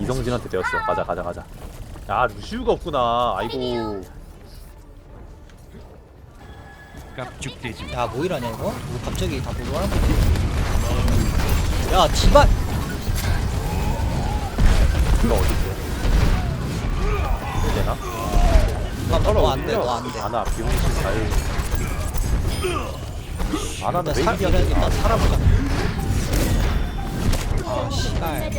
이성진한테 되었어. 가자 가자 가자. 야 루시우가 없구나. 아이고. 깝죽대지 야 뭐이라냐 이거? 뭐 갑자기 다 보고 하는 거지? 야 디바 이거 어디 있어? 되나? 너 안돼 너 안돼 아나 비용실 잘. 아나는 나 살, 메이비한테 일단 다 살아보자 아 씨발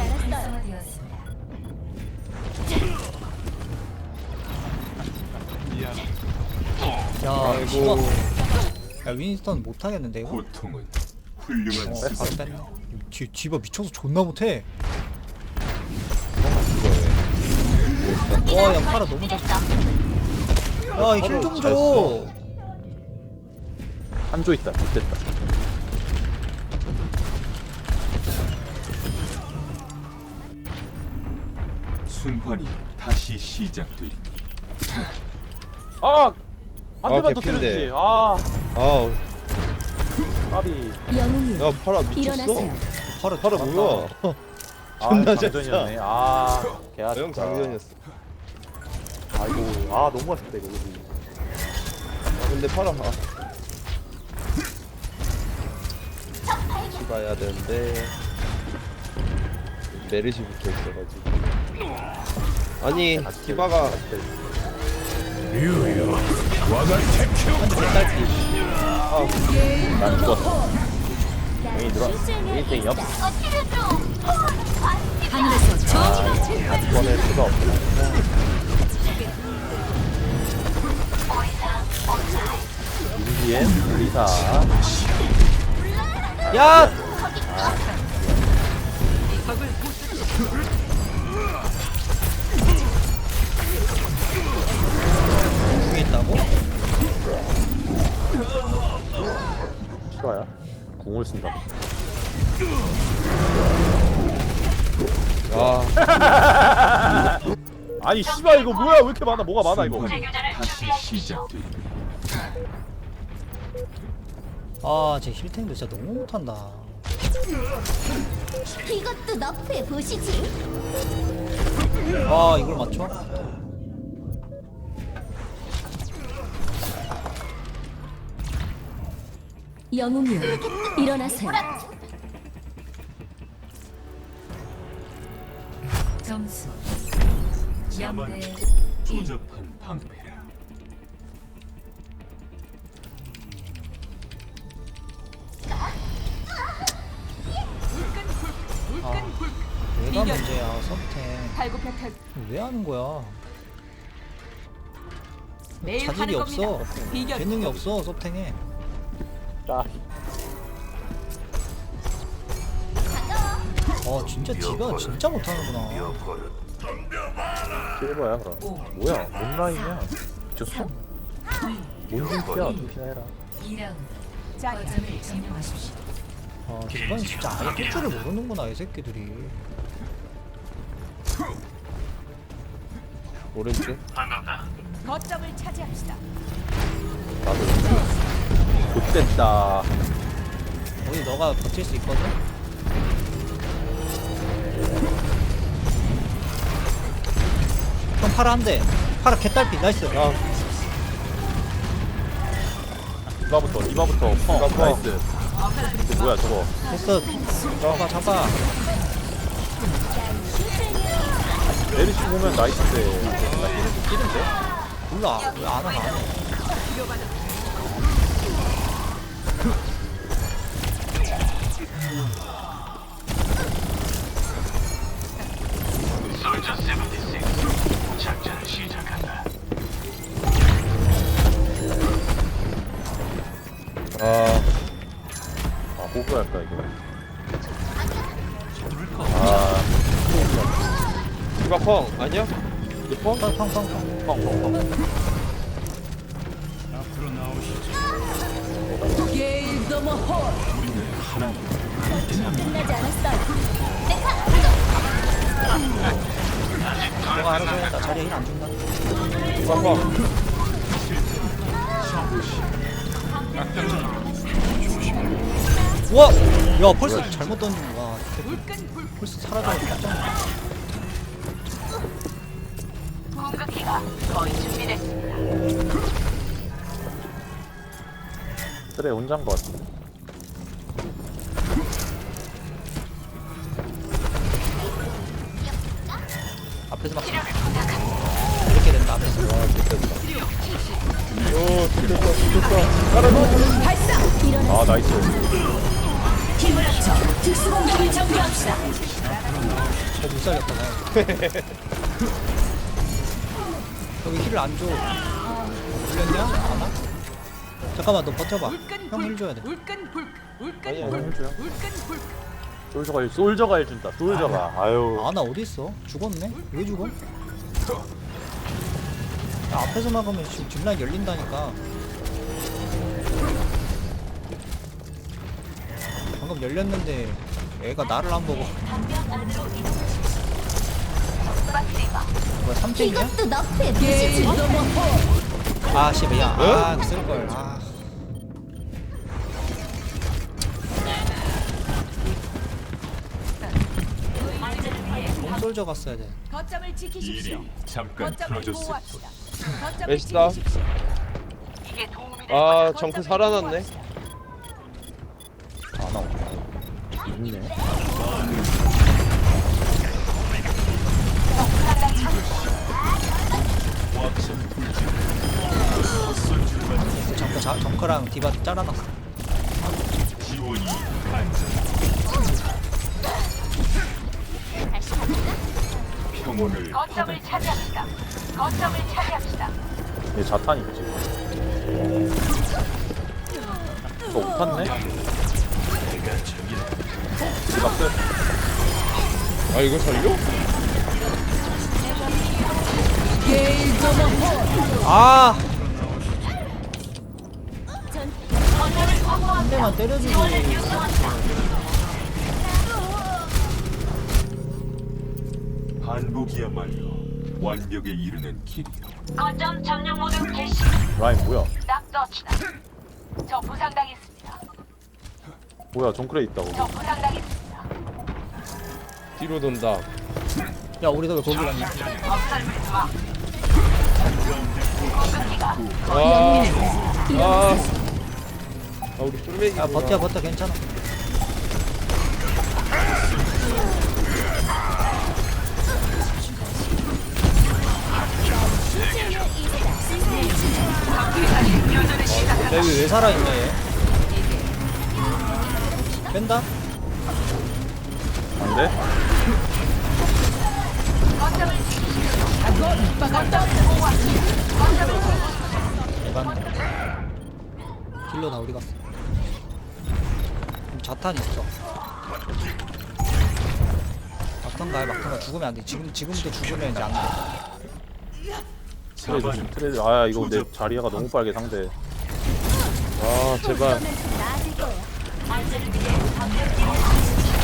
야 디바 야 윈스턴 못하겠는데 이거? 고통은 훌륭한 어스 바로 뺐네 디, 디바 미쳐서 존나 못해 와 야 파라 너무 잘야 힐 좀줘 한조 있다. 못됐다. 순환이 다시 시작되리. 아! 한 아, 대만 더 개핀데. 때려주지. 아, 아우 까비. 야 파라 미쳤어 일어나세요. 파라 파라 뭐야 아, 존나 장전이었네. 아, 개아쉽다. 형 장전이었어 아이고, 아 너무 아쉽다 이거. 그지? 아 근데 파라 아 집어야 되는데 메르시 붙어 있어가지고 아니 디바가 난 죽었어. 메인 들어. 땡이 없어. 하늘에서 정의가 꺼낼 수가 없구나. 인디엔 리사. 야! 궁을 쓴다. 아 아니 씨발 이거 뭐야? 왜 이렇게 많아? 뭐가 많아 이거? 다시 시작되리. 아, 제 힐탱도 진짜 너무 못한다. 이것도 너프해 보시지. 아, 이걸 맞춰? 영웅님 일어나세요. 점수 0대 1 조접한 방패라. 내가 문제야, 서브탱. 왜 하는 거야? 매일 자질이 하는 없어. 겁니다. 비결. 재능이 없어, 서브탱에. 자, 어, 진짜 디가 진짜 못하는구나. 실버야 그럼. 뭐야? 뭔 라인이야? 미쳤어? 뭔 진피야? 진피나 해라. 2라운드 거점을 점령하십시오. 아, 디바는 진짜 아예 할 줄을 모르는구나, 이 새끼들이. 오른쪽 거점을 차지합시다. 나도. 못됐다. 어디 너가 버틸 수 있거든? 형 파라 한 대. 파라 개딸피, 나이스. 야 이바부터 이바부터 펑 이바 펑. 나이스. 이거 뭐야 저거? 됐어. 잡아, 잡아. 메리시 보면 나이스인데. 몰라. 왜안 하나, 안 해. 아, 아 호그 할까 이거? 아 디바 펑 아니야? 펑, 펑, 펑, 펑. 펑 펑펑. 끝나지 않았어요. 너가 알아서 해야겠다. 자리에 힐안 준다. 펑 우와! 야, 벌써 잘못 던진 거야. 벌써 놀랐어. 공격기가 거의 준비됐습니다. 그래 혼자인 것 같은데 앞에서 막 이렇게 된다 앞에서 오 죽겠다 죽겠다 깔아줘 아 나이스 힘을 합쳐 특수공격을 전개합시다. 저못 살렸다 나 여기 힐을 안줘 불렸냐? 안 와? 잠깐만 너 버텨봐. 불끈 형힐불 줘야 돼. 아니야, 불형 줘요. 불끈 불. 솔저가 일 솔저가 일준다 솔저가. 아유. 아나 어딨어? 죽었네? 왜 죽어? 야, 앞에서 막으면 지금 뒷라인 열린다니까. 방금 열렸는데 애가 나를 안 보고. 뭐야 3탱이야? 이것도 너프에 보시지. 아 씨발야 아 쓸 걸. 아 솔져 갔어야 돼 거점을 지키십시오. 일이 잠깐 거점을 풀어졌을 뿐 보호합시다. 거점을 멋있다. 지키십시오. 이게 도움이 될 아. 정크 거점을 살아났네 보호합시다. 안 나오네 있네 정크 자, 정크랑 디바 잘라놨어 지원이 평온을 거점을 차지합시다. 거점을 차지합시다. 얘 자탄 있지 또 못탔네 끝아 이거 살려? 아! 한 대만 때려주지 반복이야말로 완벽에 이르는 길이요 거점 점령 모드 개시. 라인 뭐야 딱 떴다. 저 부상당했습니다. 뭐야 정크레 있다고 저 부상당했습니다. 뒤로 돈다 야 우리 너왜 거기 마. 아, 아, 아 우리 쫄매기 야 버텨 버텨 괜찮아 야 여기 왜 살아있냐 얘? 뺀다? 안돼? 에반 딜러 다 어디 갔어 그럼 자탄 있어. 막턴가 해 막턴가. 죽으면 안 돼. 지금 지금부터 죽으면 이제 안 돼 트레 조심 트레 아 이거 근데 자리아가 너무 빨개 상대. 아 제발.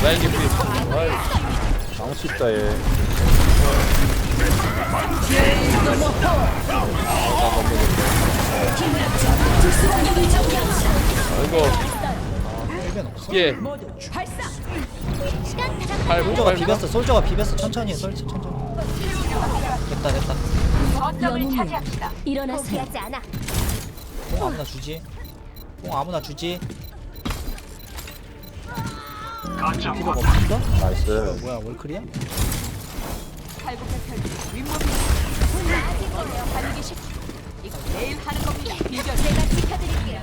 라인 개피. 장치 있다 얘. 아이고? 예. 솔저가 팔 비볐어. 솔저가 비볐어. 천천히 해. 솔저 천천히. 됐다 됐다 거점을 차지합시다. 일어나세요. 포기하지 않아. 뽕 아무나 주지 뽕 아무나 주지 필요가 없어? 나이스 뭐야 월클이야? 윗몸이. 이거 하는 겁니다. 비결 지켜드릴게요.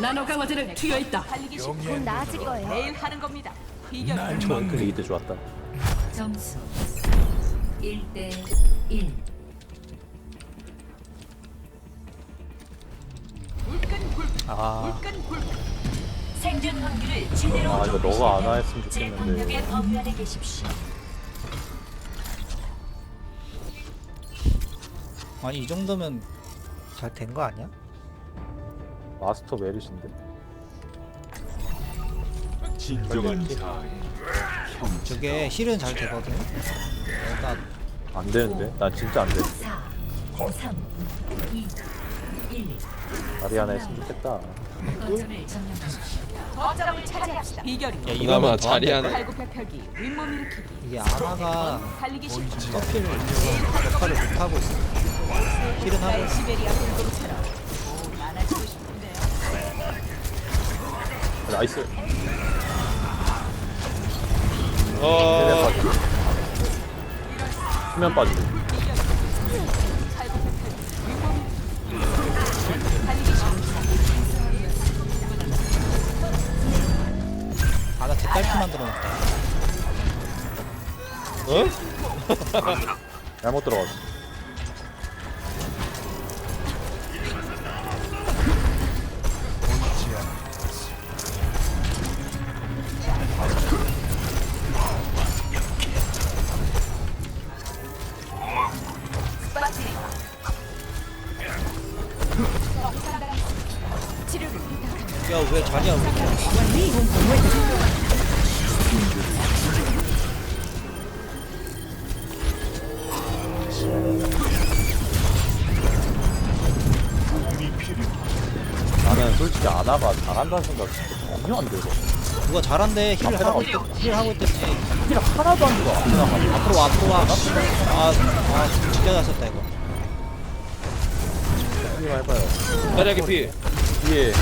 나노 강화제는 튀어 있다. 달리기 쉽. 곧 나아질 거예요. 매일 하는 겁니다. 비결 월클 이때 좋았다 점수 1대 1. 불끈 불아 생존 확률을 제대로 아 이거 너가 안제 좋겠는데 공격에 범위 안에 계십시오. 아니 이 정도면 잘 된 거 아니야? 마스터 메리신데 진정한 자아의 형 저게 힐은 잘 되거든 내가 안 되는데? 난 진짜 안 돼. 4 3 2 1 자리 하나 했으면 좋겠다. 비결이 야 그나마 이러면 더안 돼. 자리하는 팔굽혀 펴기 윗몸 일으키기. 이게 아나가 달리기 쉽지 서필을 역할을 못 하고 있어. 힐은 하고 있어. 시베리아 불금처럼. 많아지고 싶은데요. 나이스 어. 수면 빠지고. 아나 개딸피 만들어놨다. 어? 잘못 들어갔어 나는 솔직히 아나가 잘한다는 생각 진짜 전혀 안 들어. 누가 잘한대 힐을 하고 있 힐을 하고 있더니 힐 하나도 안 들어. 아나가 앞으로 와 앞으로 와아아 진짜 잘 썼다 이거. 형님 해봐요. 자리하게 피 뒤에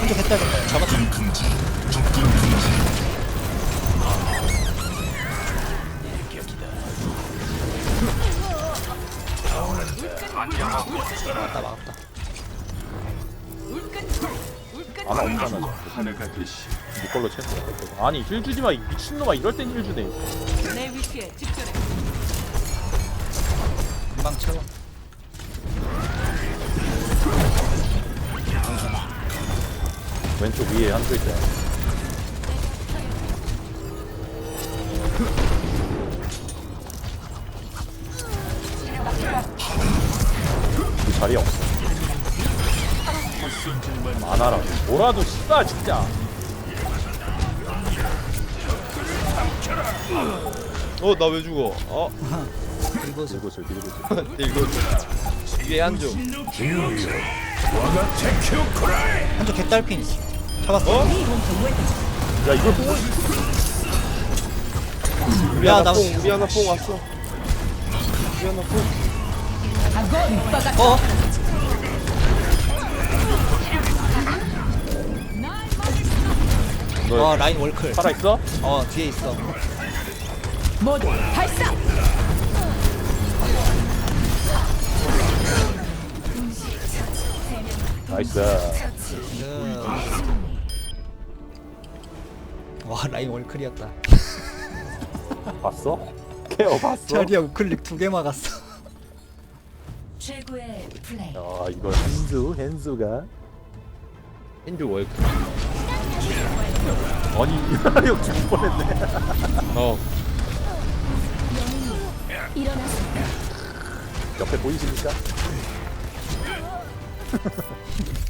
혼자 개딸피 잡았다 막았다 막았다 아나 없잖아 하나가 되시 네 걸로 채워 아니 힐 주지 마이 미친놈아. 이럴 땐 힐 주네. 내 위치에 금방 채워 왼쪽 위에 한 글자 그 자리 없어. 안하라고 뭐라도 씨발 진짜. 어 나 왜 죽어? 어? 들고 있어 들고 있어 이거 위에 한조 한쪽 개딸핀 잡았어 어? 야 이걸 우리 야, 하나 나- 뽕 우리 하나 뽕 왔어 우리 하나 뽕 어? 너어 라인 월클 살아있어? 어 뒤에 있어 모두 발사 나이스 음. 와 라인 월클이었다 봤어? 케어 봤어? 자리야 우클릭 두 개 막았어 최고의 플레이. 야 이거 hen수 hen수가 핸드 월크 아니 이하력 죽을 뻔했네 어 일어나서 옆에 보이십니까?